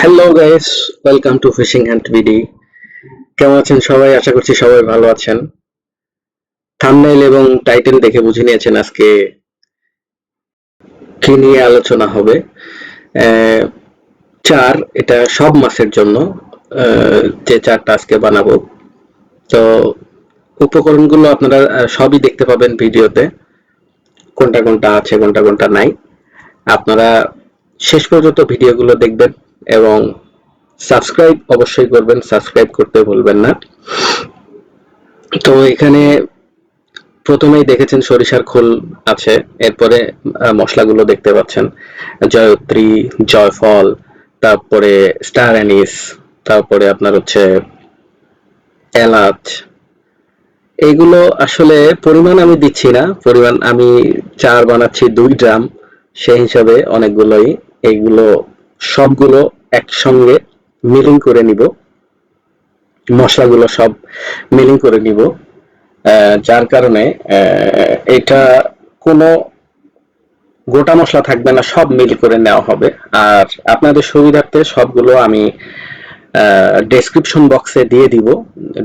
Hello guys welcome to fishing hand BD কেমন আছেন সবাই? আশা করছি সবাই ভালো আছেন। থাম্বনেইল এবং টাইটেল দেখে বুঝে নিয়েছেন আজকে কি নিয়ে আলোচনা হবে। চার, এটা সব মাসের জন্য যে চারটা আজকে বানাবো। তো উপকরণগুলো আপনারা সবই দেখতে পাবেন ভিডিওতে। কোনটা কোনটা আছে, কোনটা কোনটা নাই। আপনারা শেষ পর্যন্ত ভিডিওগুলো দেখবেন এবং সাবস্ক্রাইব অবশ্যই করবেন, সাবস্ক্রাইব করতে ভুলবেন না। তো এখানে প্রথমেই দেখেছেন সরিষার খোল আছে, এরপরে মশলাগুলো দেখতে পাচ্ছেন। জয়ত্রী, জয়ফল, তারপরে স্টার অ্যানিস, তারপরে আপনার হচ্ছে এলাচ। এইগুলো আসলে পরিমাণ আমি দিচ্ছি না, পরিমাণ আমি চার বানাচ্ছি দুই ড্রাম, সেই হিসাবে অনেকগুলোই। এইগুলো সবগুলো একসঙ্গে মিলিং করে নিব। মশলাগুলো সব মিলিং করে নিব। যার কারণে এটা কোনো গোটা মশলা থাকবে না, সব মিল করে নেওয়া হবে। আর আপনাদের সুবিধার্থে সবগুলো আমি ডেসক্রিপশন বক্সে দিয়ে দিব।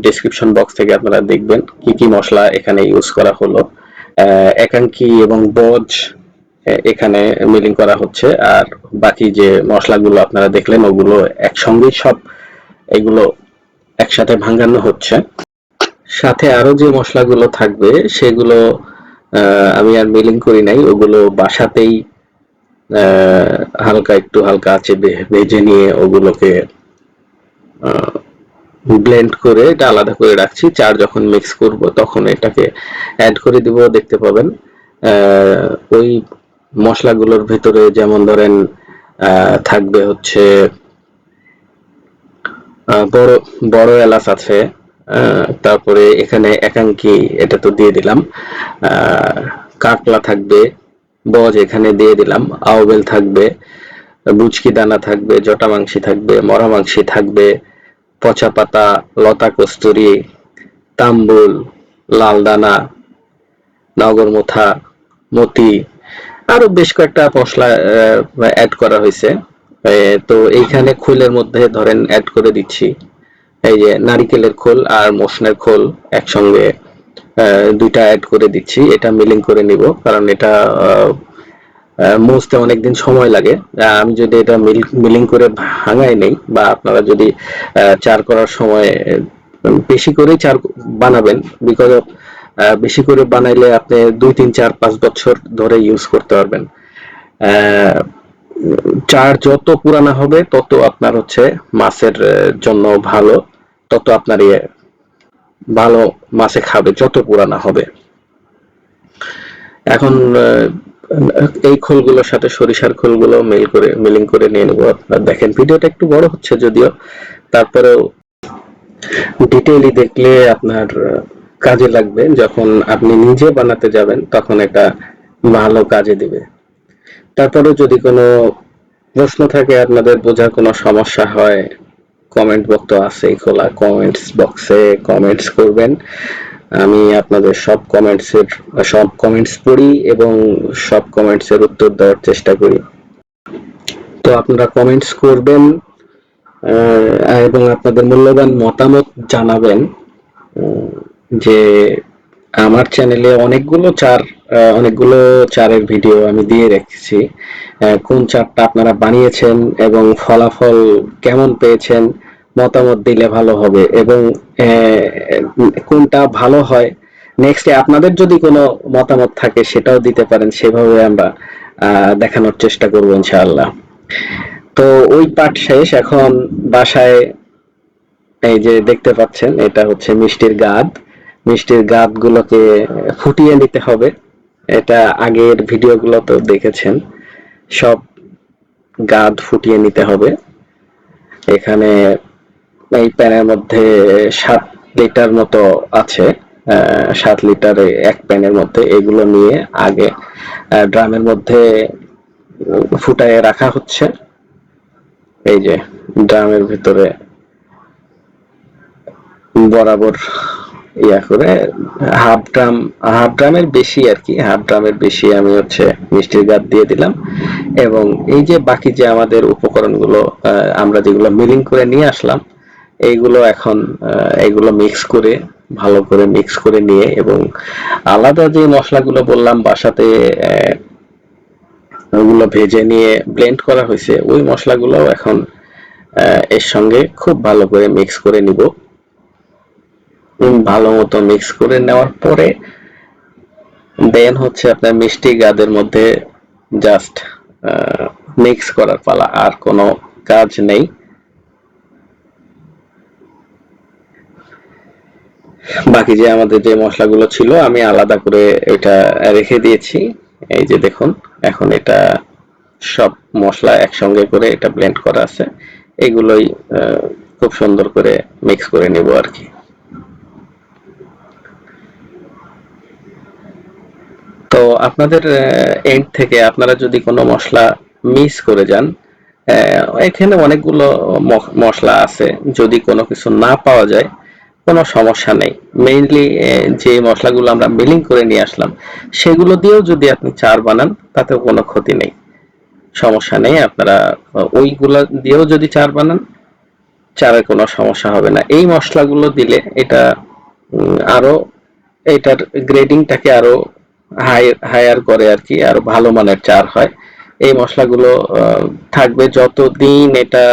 ডেসক্রিপশন বক্স থেকে আপনারা দেখবেন কি কি মশলা এখানে ইউজ করা হলো। একাঙ্কি এবং বজ এখানে মিলিং করা হচ্ছে, আর বাকি যে মশলাগুলো আপনারা দেখলেন, ওগুলো একসঙ্গে সব এগুলো একসাথে ভাঙানো হচ্ছে। সাথে আরও যে মশলাগুলো থাকবে, সেগুলো আমি আর মিলিং করি নাই, ওগুলো বাসাতেই হালকা একটু হালকা আছে ভেজে নিয়ে ওগুলোকে ব্লেন্ড করে এটা আলাদা করে রাখছি। চার যখন মিক্স করব, তখন এটাকে অ্যাড করে দিব, দেখতে পাবেন। ওই মশলাগুলোর ভেতরে যেমন ধরেন থাকবে হচ্ছে বড় বড় এলাচ আছে তারপরে এখানে একাঙ্কি এটা তো দিয়ে দিলাম কাকলা থাকবে, বজ এখানে দিয়ে দিলাম, আউবেল থাকবে, বুচকি দানা থাকবে, জটা মাংসি থাকবে, মরা মাংসি থাকবে, পচা পাতা, লতা কস্তুরি, তাম্বুল, লাল দানা, নগরমোথা, মতি আরও বেশ কয়েকটা মশলা অ্যাড করা হয়েছে। তো এইখানে খোলের মধ্যে ধরেন অ্যাড করে দিচ্ছি। এই যে নারিকেলের খোল আর মসনের খোল একসঙ্গে দুইটা অ্যাড করে দিচ্ছি। এটা মিলিং করে নিব, কারণ এটা মুছতে অনেকদিন সময় লাগে। আমি যদি এটা মিলিং করে ভাঙাই নেই বা আপনারা যদি চার করার সময় বেশি করেই চার বানাবেন বিকজ অফ বেশি করে বানাইলে আপনি দুই তিন, চার, পাঁচ বছর ধরে ইউজ করতে পারবেন। চার যত পুরানা হবে, তত আপনার হচ্ছে মাছের জন্য ভালো, তত আপনার ইয়ে ভালো মাছে খাবে যত পুরানা হবে। এখন এই খোলগুলোর সাথে সরিষার খোলগুলো মিল করে মিলিং করে নিয়ে নেব। আপনারা দেখেন, ভিডিওটা একটু বড় হচ্ছে যদিও, তারপরেও ডিটেইলি দেখলে আপনার কাজে লাগবে, যখন আপনি নিজে বানাতে যাবেন, তখন এটা ভালো কাজে দিবে। তারপরে যদি কোনো প্রশ্ন থাকে, আপনাদের বোঝার কোনো সমস্যা হয় কমেন্ট বক্স তো আছেই খোলা। কমেন্টস বক্সে কমেন্টস করবেন। আমি আপনাদের সব কমেন্টস এর, সব কমেন্টস পড়ি এবং সব কমেন্টস এর উত্তর দেওয়ার চেষ্টা করি। তো আপনারা কমেন্টস করবেন এবং আপনাদের মূল্যবান মতামত জানাবেন। যে আমার চ্যানেলে অনেকগুলো চার অনেকগুলো চারের ভিডিও আমি দিয়ে রেখেছি। কোন চারটা আপনারা বানিয়েছেন এবং ফলাফল কেমন পেয়েছেন, মতামত দিলে ভালো হবে এবং কোনটা ভালো হয়। নেক্সটে আপনাদের যদি কোনো মতামত থাকে, সেটাও দিতে পারেন। সেভাবে আমরা দেখানোর চেষ্টা করব ইনশাআল্লাহ। তো ওই পাঠ শেষ। এখন বাসায় এই যে দেখতে পাচ্ছেন, এটা হচ্ছে মিষ্টির গাদ। মিষ্টির গাদ গুলোকে ফুটিয়ে নিতে হবে। এটা আগের ভিডিওগুলো তো দেখেছেন। সব গাদ ফুটিয়ে নিতে হবে। এখানে এই প্যানের মধ্যে সাত লিটার মতো আছে। সাত লিটারে এক প্যানের মধ্যে এগুলো নিয়ে আগে ড্রামের মধ্যে ফুটায়ে রাখা হচ্ছে। এই যে, ড্রামের ভিতরে বরাবর ইয়া করে হাফ ড্রাম হাফ ড্রামের বেশি আর কি হাফ ড্রামের বেশি আমি হচ্ছে মিষ্টির গাদ দিয়ে দিলাম। এবং এই যে বাকি যে আমাদের উপকরণগুলো আমরা যেগুলো মিলিং করে নিয়ে আসলাম, এইগুলো এখন এগুলো মিক্স করে, ভালো করে মিক্স করে নিয়ে এবং আলাদা যে মশলাগুলো বললাম, বাসাতে ওগুলো ভেজে নিয়ে ব্লেন্ড করা হয়েছে, ওই মশলাগুলো এখন এর সঙ্গে খুব ভালো করে মিক্স করে নিব। ভালো মতো মিক্স করে নেওয়ার পরে দেন হচ্ছে আপনার মিষ্টি গাদের মধ্যে জাস্ট মিক্স করার পালা, আর কোনো কাজ নেই। বাকি যে আমাদের যে মশলাগুলো ছিল, আমি আলাদা করে এটা রেখে দিয়েছি। এই যে দেখুন, এখন এটা সব মশলা একসঙ্গে করে এটা ব্লেন্ড করা আছে। এগুলোই খুব সুন্দর করে মিক্স করে নেব আর কি। তো আপনাদের এন্ড থেকে আপনারা যদি কোনো মশলা মিস করে যান এখানে অনেকগুলো মশলা আছে। যদি কোনো কিছু না পাওয়া যায় কোনো সমস্যা নেই। মেইনলি যে মশলাগুলো আমরা মিলিং করে নিয়ে আসলাম সেগুলো দিয়েও যদি আপনি চার বানান তাতেও কোনো ক্ষতি নেই। সমস্যা নেই আপনারা ওইগুলো দিয়েও যদি চার বানান চারের কোনো সমস্যা হবে না। এই মশলাগুলো দিলে এটা উম, আরও এটার গ্রেডিংটাকে আরও হাই হায়ার করে আর কি, আরও ভালো মানের চার হয়। এই মশলাগুলো থাকবে যতদিন এটা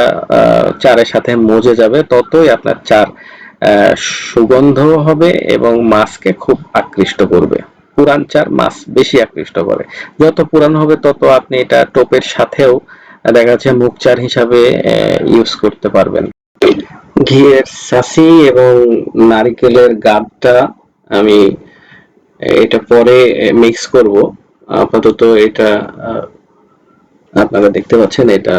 চারের সাথে মজে যাবে, ততই আপনার চার সুগন্ধ হবে এবং মাছকে খুব আকৃষ্ট করবে। পুরান চার মাছ বেশি আকৃষ্ট করে। যত পুরান হবে, তত আপনি এটা টোপের সাথেও, দেখা যাচ্ছে মুখ চার হিসাবে ইউজ করতে পারবেন। ঘিয়ের সাসি এবং নারকেলের গাবটা আমি এটা পরে মিক্স করব। আপাতত এটা আপনারা দেখতে পাচ্ছেন, এটা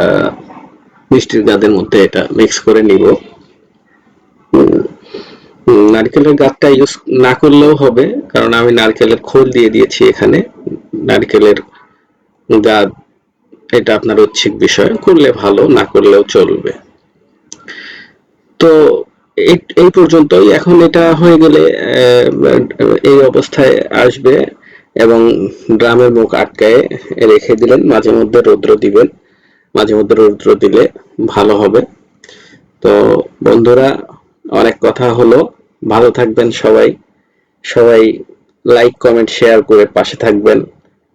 মিষ্টির গাদের মধ্যে এটা মিক্স করে নিব। নারকেলের গাদটা ইউজ না করলেও হবে, কারণ আমি নারকেলের খোল দিয়ে দিয়েছি এখানে। নারকেলের গাদ, এটা আপনার ঐচ্ছিক বিষয়। করলে ভালো, না করলেও চলবে। তো এই পর্যন্তই। এখন এটা হয়ে গেলে এই অবস্থায় আসবে এবং ড্রামের মুখ আটকায় রেখে দিলেন। মাঝে মধ্যে রৌদ্র দিবেন। মাঝে মধ্যে রৌদ্র দিলে ভালো হবে। তো বন্ধুরা, অনেক কথা হলো। ভালো থাকবেন সবাই। সবাই লাইক কমেন্ট শেয়ার করে পাশে থাকবেন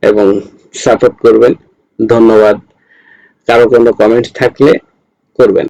এবং সাপোর্ট করবেন। ধন্যবাদ। কারও কোনো কমেন্ট থাকলে করবেন।